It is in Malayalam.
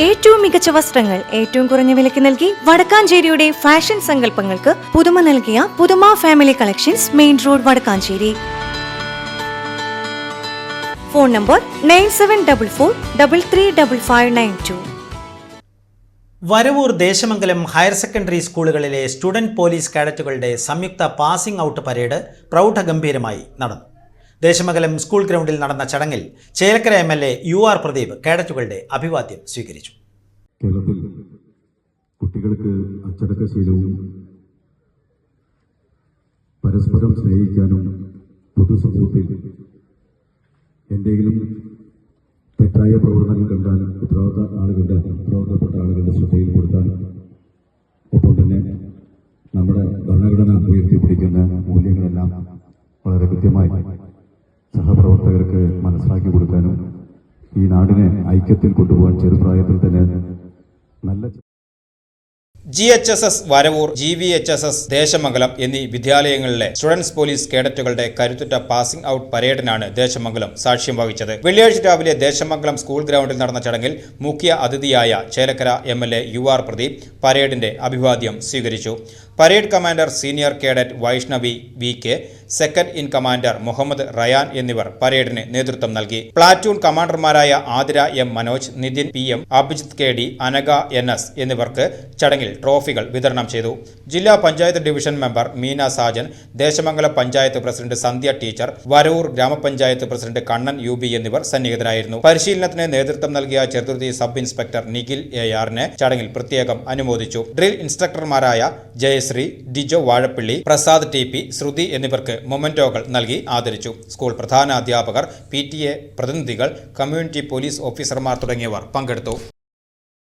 ഏറ്റവും മികച്ച വസ്ത്രങ്ങൾ ഏറ്റവും കുറഞ്ഞ വിലയ്ക്ക് നൽകി വടക്കാഞ്ചേരിയുടെ ഫാഷൻ സങ്കല്പങ്ങൾക്ക് പുതുമ നൽകിയ പുതുമ family collections main road Vadakkanchery. Phone number nine seven double four double three double five nine two. Varavoor Desamangalam higher secondary സ്കൂളുകളിലെ സ്റ്റുഡന്റ് പോലീസ് കാഡറ്റുകളുടെ സംയുക്ത പാസിംഗ് ഔട്ട് പരേഡ് പ്രൗഢഗംഭീരമായി നടന്നു. ദേശമംഗലം സ്കൂൾ ഗ്രൗണ്ടിൽ നടന്ന ചടങ്ങിൽ Chelakkara M L A U R Pradeep കേഡറ്റുകളുടെ അഭിവാദ്യം സ്വീകരിച്ചു. കേരളത്തിൽ കുട്ടികൾക്ക് അച്ചടക്കശീലവും പരസ്പരം സ്നേഹിക്കാനും പൊതുസമൂഹത്തിൽ എന്തെങ്കിലും തെറ്റായ പ്രവർത്തനങ്ങൾ കണ്ടാൽ ഉത്തരവാദിത്ത ആളുകളുടെ ഉത്തരവാദിത്തപ്പെട്ട ആളുകളുടെ ശ്രദ്ധയിൽപ്പെടുത്താനും ഒപ്പം തന്നെ നമ്മുടെ ഭരണഘടന ഉയർത്തിപ്പിടിക്കുന്ന മൂല്യങ്ങളെല്ലാം വളരെ കൃത്യമായി ഈ നാടിനെ ഐക്യത്തിൽ കൊണ്ടുപോകാൻ ചെറുപ്രായത്തിൽ തന്നെ നല്ല G H S S Varavoor G V H S S Desamangalam എന്നീ വിദ്യാലയങ്ങളിലെ സ്റ്റുഡൻസ് പോലീസ് കേഡറ്റുകളുടെ കരുത്തുറ്റ പാസിംഗ് ഔട്ട് പരേഡിനാണ് ദേശമംഗലം സാക്ഷ്യം വഹിച്ചത്. വെള്ളിയാഴ്ച രാവിലെ ദേശമംഗലം സ്കൂൾ ഗ്രൗണ്ടിൽ നടന്ന ചടങ്ങിൽ മുഖ്യ അതിഥിയായ Chelakkara M L A U R Pradeep പരേഡിന്റെ അഭിവാദ്യം സ്വീകരിച്ചു. Parade commander senior cadet Vaishnavi V K second in commander Muhammad Rayan എന്നിവർ പരേഡിന് നേതൃത്വം നൽകി. Platoon കമാൻഡർമാരായ Athira M Manoj Nithin P M Abhijith K D Anagha N S എന്നിവർക്ക് ചടങ്ങിൽ ട്രോഫികൾ വിതരണം ചെയ്തു. ജില്ലാ panchayat division member Meena Sajan Desamangalam panchayat president Sandhya teacher Varoor ഗ്രാമപഞ്ചായത്ത് പ്രസിഡന്റ് കണ്ണൻ യു ബി എന്നിവർ സന്നിഹിതരായിരുന്നു. പരിശീലനത്തിന് നേതൃത്വം നൽകിയ Cheruthuruthy sub inspector Nikhil A ആറിനെ ചടങ്ങിൽ പ്രത്യേകം അനുമോദിച്ചു ഡ്രിൽ ഇൻസ്ട്രക്ടർമാരായ ജയശ്രീ ഡിജോ വാഴപ്പിള്ളി പ്രസാദ് ടി പി ശ്രുതി എന്നിവർക്ക് മൊമെന്റോകൾ നൽകി ആദരിച്ചു. സ്കൂൾ പ്രധാന അധ്യാപകർ പി പ്രതിനിധികൾ കമ്മ്യൂണിറ്റി പോലീസ് ഓഫീസർമാർ തുടങ്ങിയവർ പങ്കെടുത്തു.